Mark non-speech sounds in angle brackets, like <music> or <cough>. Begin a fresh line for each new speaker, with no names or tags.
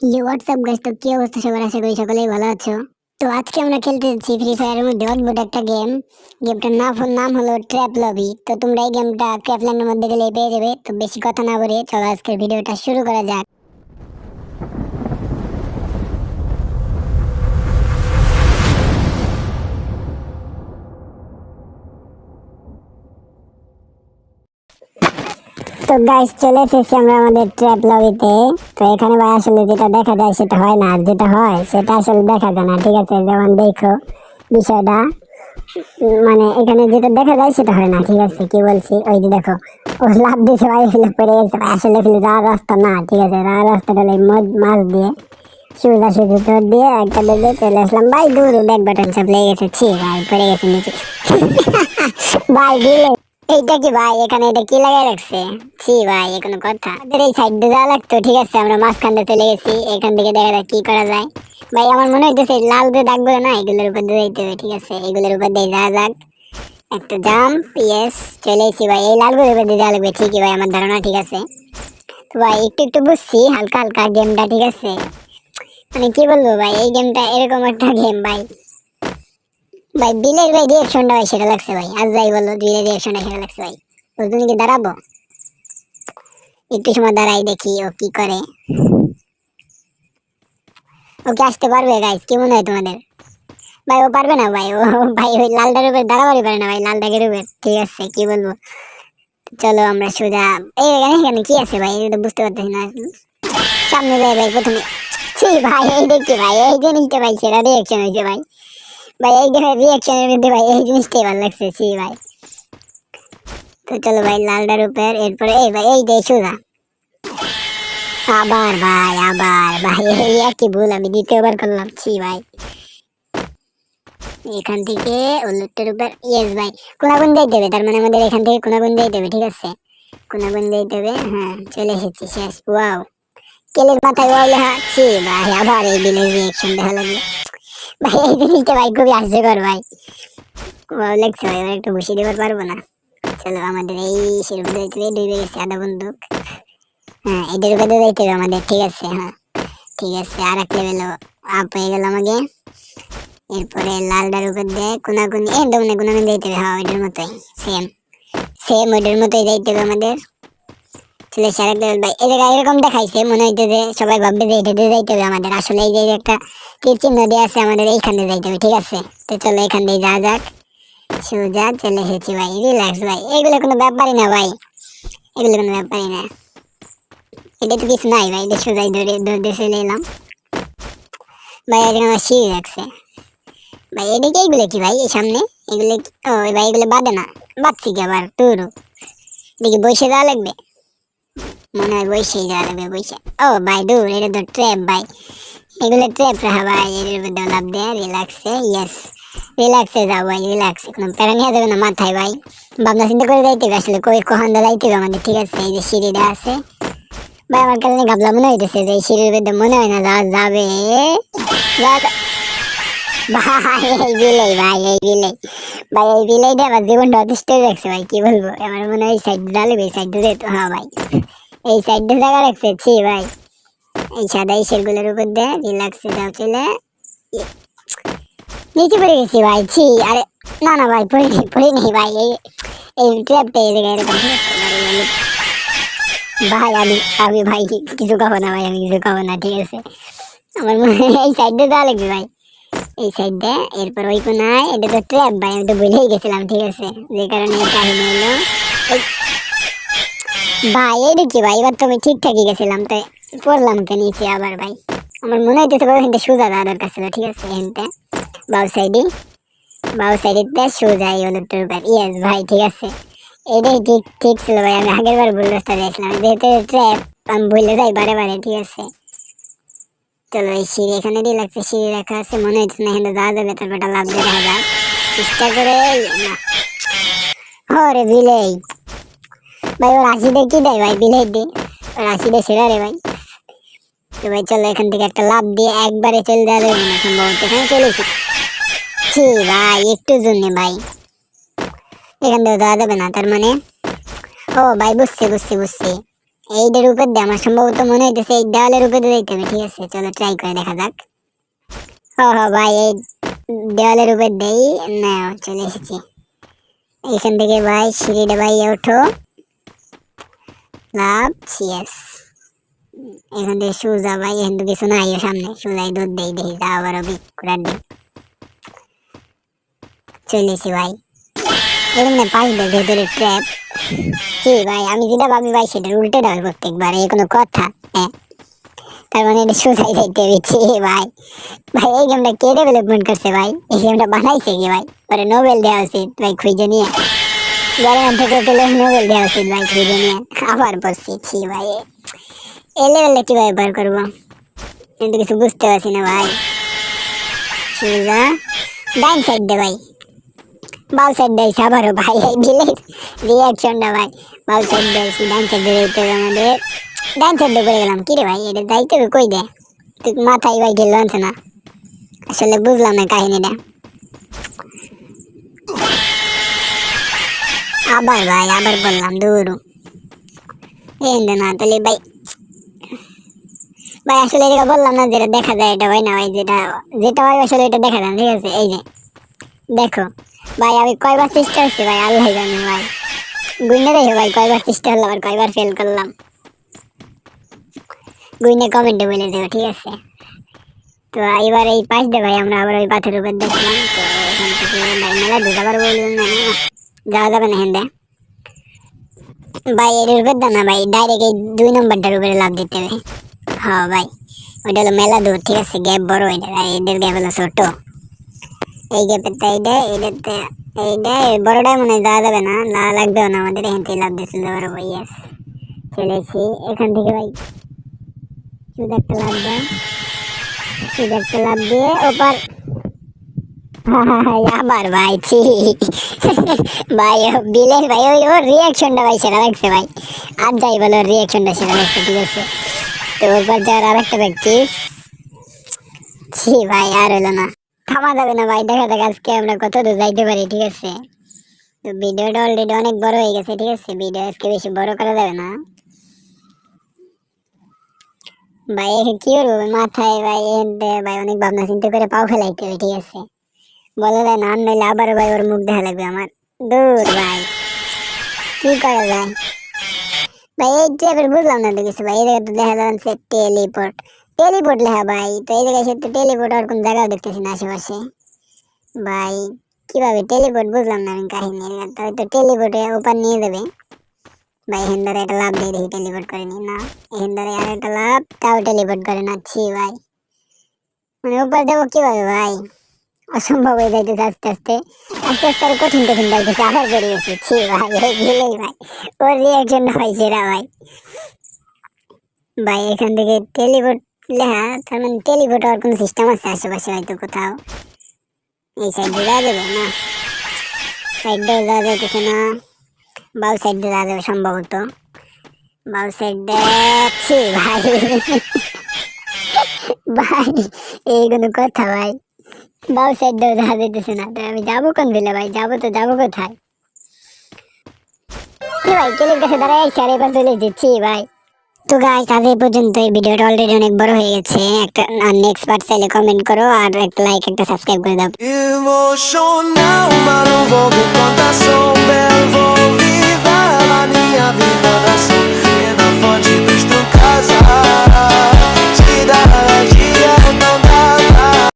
ইয়ে WhatsApp guys তো কি অবস্থা সবার? আশা করি সকলেই ভালো আছো। তো আজকে আমরা খেলতে যাচ্ছি ফ্রি ফায়ারের মধ্যে অদ্ভুত একটা গেম গেমটার নাম নাম হলো ট্র্যাপ লবি তো তোমরা এই গেমটা ক্র্যাপল্যান্ডের মধ্যে গেলে পেয়ে যাবে। তো বেশি কথা না বলে চলো আজকের ভিডিওটা শুরু করা যাক। তো গাইস চলে এসেছি আমরা আমাদের ট্র্যাপ লবিতে তো এখানে ভাই আসলে যেটা দেখা যায় সেটা হয় না, আর যেটা হয় সেটা আসলে দেখা যায় না, ঠিক আছে? যেমন দেখো বিষয়টা মানে এখানে যেটা দেখা যায় সেটা হয় না, ঠিক আছে? কি বলছি? ওই যে দেখো, ও লাভ দিয়েছে ভাই ফেলে পড়ে গেছে। আসলে ফেলে যাওয়ার রাস্তা না, ঠিক আছে? যাওয়ার রাস্তাটা মদ- মাছ দিয়ে, সুজা সুজি তোর দিয়ে একটা বেগে চলে আসলাম। ভাই দূর ব্যাক বাটন চাপ লেগে গেছে, ছি, ভাই পড়ে গেছে নিচে। <laughs> ভাই দিলে এইটা কি ভাই? এখানে এটা কি লাগাই রাখছে? ছি ভাই কোনো কথা। আমাদের এই সাইড দিয়ে যাওয়া লাগতো, ঠিক আছে? আমরা মাঝখান দিয়ে চলে গেছি। এখান থেকে দেখা যাক কি করা যায়। ভাই, আমার মনে হইতেছে লাল যে দাগগুলো না, এগুলোর উপর দিয়ে যাইতে হবে, ঠিক আছে? এগুলোর উপর দিয়ে যাওয়া যাক। একটা জাম্প ইয়েস চলে এসেছি ভাই। এই লালগুলোর উপর দিয়ে যাওয়া লাগবে, ঠিকই ভাই, আমার ধারণা, ঠিক আছে? তো ভাই, একটু একটু বুঝছি, হালকা হালকা গেমটা ঠিক আছে? মানে কি বলব ভাই, এই গেমটা এরকম একটা গেম ভাই। ভাই, বিলের ভাই রিয়াকশনটা ভাই সেটা লাগছে ভাই। আজ যাই বলো বিলের রিয়াকশনটা সেটা লাগছে ভাই। তুমি কি দাঁড়াবো? একটু সময় দাঁড়াই দেখি ও কি করে। ওকে আসতে পারবে গাইস কি মনে হয় তোমাদের? ভাই, ও পারবে না ভাই। ও ভাই, ওই লালটার উপরে দাঁড়াবারই পারে না ভাই, লাল দাগের উপরে। ঠিক আছে, কি বলব? চলো আমরা সোজা এই এখানে এখানে কি আছে ভাই? এটা বুঝতে পারতেছি না। সামনে যাই ভাই, প্রথমে। ভাই, এই দেখছি ভাই, এই জিনিসটা ভাই, সেটা রিয়াকশন হয়েছে ভাই। ভাই, এই গেমের রিয়াকশনের মধ্যে ভাই, এই জিনিসটাই ভালো লাগছে ছি ভাই। তো চলো ভাই লালটার উপর, এরপরে এই ভাই, এই যে সুজা। আবার ভাই আবার ভাই, এই একই ভুল আমি দ্বিতীয়বার করলাম, ছি ভাই। এখান থেকে উল্লুটের উপর ইয়েস ভাই কোনাগুন যাইতে হবে, তার মানে আমাদের এখান থেকে কোনাগুন যাইতে হবে, ঠিক আছে? কোনাগুন যাইতে হবে হ্যাঁ চলে এসেছি, শেষ ওয়াও কেলের মাথায় ওয়াও লেখা, ছি ভাই, আবার এই বিলের রিয়াকশন দেখা লাগল। ভাই, এই জিনিসটা ভাই, খুবই হাস্যকর ভাই। ওয়াও লাগছে ভাই, এবার একটু বসে দেবার পারব না? চলো, আমাদের এই শিল্প হবে ডুবে গেছে আধা বন্দুক। হ্যাঁ উপরে যাইতে হবে আমাদের, ঠিক আছে হ্যাঁ। ঠিক আছে, আর এক লেভেল আপ হয়ে গেল আমাকে। এরপরে লালটার উপর দিয়ে কোনাকুনি এ দমনে কোনাকুনি যাইতে হবে হ্যাঁ ওইটার মতোই সেম সেম ওইটার মতোই যাইতে হবে আমাদের। চলে এসে আরেক ভাই, এই জায়গায় এরকম দেখাইছে, মনে হইতে যে সবাই ভাববে যে এটা দিয়ে যাইতে হবে আমাদের। আসলে এই যে একটা তীর চিহ্ন দিয়ে আছে আমাদের, এইখানে যাইতে হবে, ঠিক আছে? তো চলো এখান দিয়ে যা যাক। সোজা চলে এসেছি ভাই রিল্যাক্স ভাই। এগুলো কোনো ব্যাপারই না ভাই, এগুলো কোনো ব্যাপারই না। এটা তো কিছু নাই ভাই, এটা সোজাই ধরে ধরে চলে এলাম। ভাই এখানে আমার সিঁড়ি রাখছে। ভাই, এদিকে এইগুলো কি ভাই, এই সামনে? এগুলো ও, ভাই, এগুলো বাদে না। বাদছি কি আবার? টুরু। দেখি বসে যাওয়া লাগবে? মনে হয় বসেই যাওয়া লাগবে বসে ও ভাই দূর, এটা তো ট্র্যাপ ভাই। এগুলো ট্র্যাপ রাখা ভাই, এদের মধ্যে লাভ দেয় রিল্যাক্সে ইয়েস রিল্যাক্সে যাও ভাই রিল্যাক্সে কোনো প্যারা নিয়ে যাবে না মাথায় ভাই। ভাবনা চিন্তা করে যাইতে হবে, আসলে কই, কখন যাইতে হবে আমাদের, ঠিক আছে? এই যে সিঁড়িটা আছে। ভাই, আমার কাছে গাবলা মনে হইতেছে যে এই সিঁড়ির মধ্যে মনে হয় না যাওয়া যাবে। ভাই, এই বিলেই, ভাই, এই বিলেই। ভাই, এই বিলেইটা আমার জীবনটা অতিষ্ঠ হয়ে রাখছে ভাই, কি বলব? আমার মনে হয় সাইড জ্বালাবে এই সাইড দিয়ে তো হ্যাঁ ভাই। এই সাইড জায়গা রাখছে? ছি ভাই। এই সাদা এই সেগুলোর উপর দিয়ে রিল্যাক্সে যাও চলে। নিচে পড়ে গেছি ভাই ছি। আরে না না ভাই পড়ে নেই ভাই। এই এই ট্র্যাপটা এই জায়গায় ভাই, আমি- আমি ভাই কিছু খাব না ভাই আমি কিছু খাব না ঠিক আছে? আমার মনে হয় এই সাইড দিয়ে যাওয়া লাগবে ভাই। এই সাইড এরপর ওই কোনায় এটা তো ট্র্যাপ ভাই আমি তো ভুলেই গেছিলাম ঠিক আছে? যে কারণে কাহিনী হলো ভাই এইটা কি ভাই, এবার তো আমি ঠিকঠাকই গেছিলাম, তাই পড়লাম তো নিচে আবার ভাই। আমার মনে হইতেছে ভাই এখানটা সোজা দরকার ছিল ঠিক আছে, এখানটা। বাউ সাইডে বাউ সাইডে সোজা এই হলো তোর ইয়েস ভাই, ঠিক আছে। এটাই ঠিক ঠিক ছিল ভাই, আমি আগের বার ভুল রাস্তা দিয়েছিলাম। যেহেতু ট্র্যাপ আমি ভুলে যাই বারে বারে, ঠিক আছে। চলো, এই সিঁড়ি এখানে দিয়ে লাগছে, সিঁড়ি রাখা আছে, মনে হচ্ছে না এখানে যাওয়া যাবে, তারপর লাভ দিয়ে দেখা যাক। চেষ্টা করে না। ওরে বিলেই। ভাই ওর আশি দিয়ে কি দেয় ভাই? বিলেই দি দিয়ে সেরা রে ভাই। তো ভাই, চলো এখান থেকে একটা লাভ দিয়ে একবারে চলে যাওয়া যাবে না, সম্ভবত। এখানে চলেছি ছি ভাই, একটু জন্য ভাই। এখান থেকে যাওয়া যাবে না, তার মানে? ও ভাই, বুঝছি বুঝছি বুঝছি। এইটার উপর দিয়ে আমার সম্ভবত মনে হইতেছে এই দেওয়ালের উপর দিয়ে যাইতে হবে, ঠিক আছে? চলো ট্রাই করে দেখা যাক। হ হ ভাই, এই দেওয়ালের উপর দেই না, চলে এসেছি। এখান থেকে ভাই, সিঁড়িটা ভাই, ওঠো। লাভ সিএস এখান থেকে সুজা ভাই এখান থেকে কিছু নাই সামনে। সুজাই দুধ দেই দেখি যা আবার অবি কুড়ার দিই চলেছি ভাই। এরকম না, পাশ দিয়ে ভেতরে ট্র্যাপ জি ভাই, আমি যেটা ভাবি ভাই সেটা উল্টেটা হয় প্রত্যেকবার এই কোনো কথা হ্যাঁ? তার মানে এটা সুজাই যাইতে হবে ভাই। ভাই, এই গেমটা কে ডেভেলপমেন্ট করছে ভাই? এই গেমটা বানাইছে কি ভাই? পরে নোবেল দেওয়া উচিত ভাই, খুঁজে নিয়ে। গ্যারেন্ট থেকে পেলে নোবেল দেওয়া উচিত ভাই খুঁজে নিয়ে আবার বসছি ছি ভাই। এই লেভেলটা কীভাবে বার করব? কিন্তু কিছু বুঝতে পারছি না ভাই। সুজা ডাইন সাইড দে ভাই। বাউ সাইড দিয়েছে আবারও ভাই, এই বিলের রিয়াকশনটা ভাই। বাউ সাইড দিয়েছি ডান সাইড দিয়ে দিতে হবে আমাদের। ডান সাইড দিয়ে করে গেলাম। কি রে ভাই, এটা হবে কই দে? তুই মাথায় ভাই ঢিল আনছে না। আসলে বুঝলাম না কাহিনীটা। আবার ভাই আবার বললাম দূর। এই না তাহলে ভাই ভাই আসলে এটা বললাম না যেটা দেখা যায় এটা হয় না ভাই যেটা যেটা হয় আসলে এটা দেখা যায় ঠিক আছে? এই যে দেখো ভাই আমি কয়বার চেষ্টা করছি ভাই আল্লাহ জানে ভাই। গুইনে দেখো ভাই কয়বার চেষ্টা করলাম আর কয়বার ফেল করলাম। গুইনে কমেন্টে বলে দেবো ঠিক আছে? তো এবার এই পাশ দিয়ে ভাই আমরা আবার ওই পাথরের উপর দেখলাম তো এখান থেকে ভাই মেলা আবার বললাম না, যাওয়া যাবে না হেন্দে ভাই এর উপর দাও না ভাই ডাইরেক্ট এই দুই নম্বরটার উপরে লাভ দিতে হবে। হ্যাঁ ভাই, ওইটা হলো মেলা দূর, ঠিক আছে? গ্যাপ বড় এটা এদের গ্যাপ হলো ছোট। এই গ্যাপের তো এইটা এইটাতে এইটা, এই বড়টাই মনে হয় যাওয়া যাবে না না লাগবেও না আমাদের, এখান থেকে লাভ দিয়ে চলতে পারব ইয়াস চলেছি, এখান থেকে ভাই, শুধু একটা লাভ দেয় শুধু একটা লাভ দিয়ে ওপার ভাই, ছি। ভাই ভাই, ওই ওর রিয়াকশনটা ভাই লাগছে ভাই। আর যাই বলো রিয়াকশনটা লাগছে, ঠিক আছে। তো ওপর যাওয়ার প্র্যাকটিস ছি ভাই, আর হলো না। থামা যাবে না ভাই, দেখা আজকে আমরা কত দূর যাইতে পারি, ঠিক আছে। তো ভিডিওটা অলরেডি অনেক বড় হয়ে গেছে, ঠিক আছে। ভিডিও আজকে বেশি বড় করা যাবে না। ভাই, কি করব? মাথায় ভাই ভাই, অনেক ভাবনা চিন্তা করে পাও ফেলাইতে হবে, ঠিক আছে। বলা যায় না আর আবার ভাই ওর মুখ দেখা লাগবে আমার। দূর ভাই। কি করা যায় ভাই, এই ট্যাবের বুঝলাম না তো কিছু ভাই, এই জায়গায় তো দেখা যাচ্ছে টেলিপোর্ট। টেলিপোর্ট লেখা ভাই, তো এই জায়গায় সে তো টেলিপোর্ট আর কোন জায়গাও দেখতেছি না আশেপাশে। ভাই, কীভাবে টেলিপোর্ট বুঝলাম না আমি কাহিনী। তো হয়তো টেলিপোর্টে ওপার নিয়ে দেবে। ভাই, হিন্দারে একটা লাভ দিয়ে দেখি, টেলিপোর্ট করে নি। না, হিন্দারে আর একটা লাভ, তাও টেলিপোর্ট করে না। ছি ভাই। মানে উপর যাব কীভাবে ভাই? অসম্ভব হয়ে যাইতেছে আস্তে আস্তে। আস্তে আস্তে আর কঠিন কঠিন যাইতেছে, আবার বেরিয়েছে ছি ভাই এই গেলেই ভাই। ওর রিয়াকশন ভাই সেরা ভাই। ভাই, এখান থেকে টেলিপোর্ট লেখা তার মানে টেলিপোর্ট হওয়ার কোনো সিস্টেম আছে আশেপাশে হয়তো কোথাও? এই সাইডে যাওয়া যাবে না? সাইডেও যাওয়া যাইতেছে না। বাউ সাইড দিয়ে যাওয়া যাবে সম্ভবত। বাউ সাইড ছি ভাই। <laughs> ভাই, এই কোনো কথা ভাই। বাউ সাইড দিয়ে যাওয়া যাইতেছে না তো আমি যাব কোন দিলে ভাই? যাব তো যাব কোথায়? কি ভাই কেলের কাছে দাঁড়াই আইসি আর এবার চলে এসেছি ভাই। তো গাইস আজ এই পর্যন্ত এই ভিডিওটা অলরেডি অনেক বড় হয়ে গেছে। একটা নেক্সট পার্ট চাইলে কমেন্ট করো আর একটা লাইক একটা সাবস্ক্রাইব করে দাও।
Emocional,